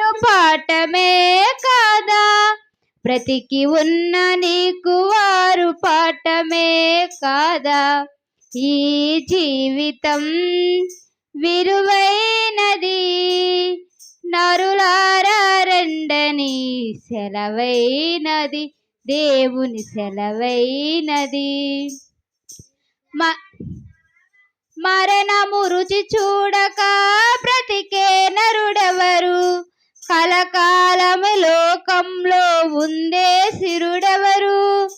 పాఠమే కాదా? బ్రతికి ఉన్న నీకు వారు పాఠమే కాదా? ఈ జీవితం విలువైనది. నరులారండని సెలవైనది. దేవుని సెలవైనది. మరణము రుచి చూడక బ్రతికే ఉందే సిరుడెవరు?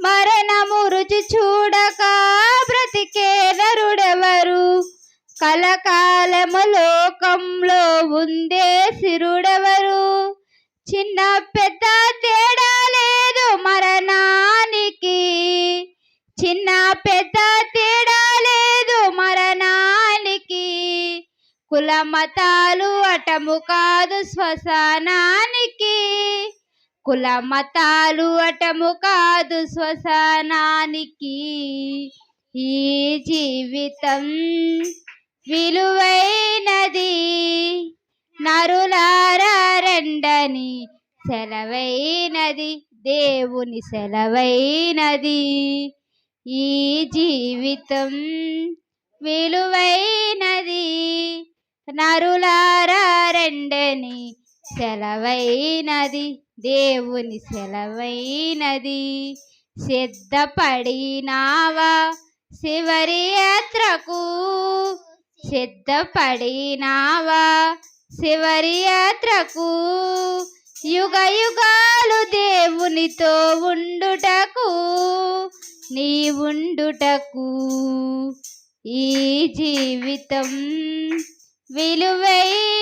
మరణము రుచి చూడక బ్రతికే నరుడెవరు? కలకాలము లోకంలో ఉందే సిరుడెవరు? చిన్న పెద్ద తేడా లేదు మరణానికి. చిన్న పెద్ద తేడా లేదు మరణానికి. కుల మతాలు అటము కాదు శ్మశానానికి కుల మతాలు అటము కాదు శ్మశానానికి ఈ జీవితం విలువైనది. నరులారండని సెలవైనది. దేవుని సెలవైనది. ఈ జీవితం విలువైనది. నరులారా సెలవైనది దేవుని సెలవైనది. సిద్ధపడినావా శివరి యాత్రకు? సిద్ధపడినావా శివరి యాత్రకు? యుగ యుగాలు దేవునితో ఉండుటకు నీ ఉండుటకు. ఈ జీవితం విలువై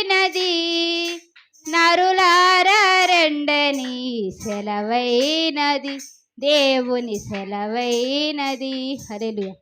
సెలవైనది. దేవుని సెలవైనది. హల్లెలూయా.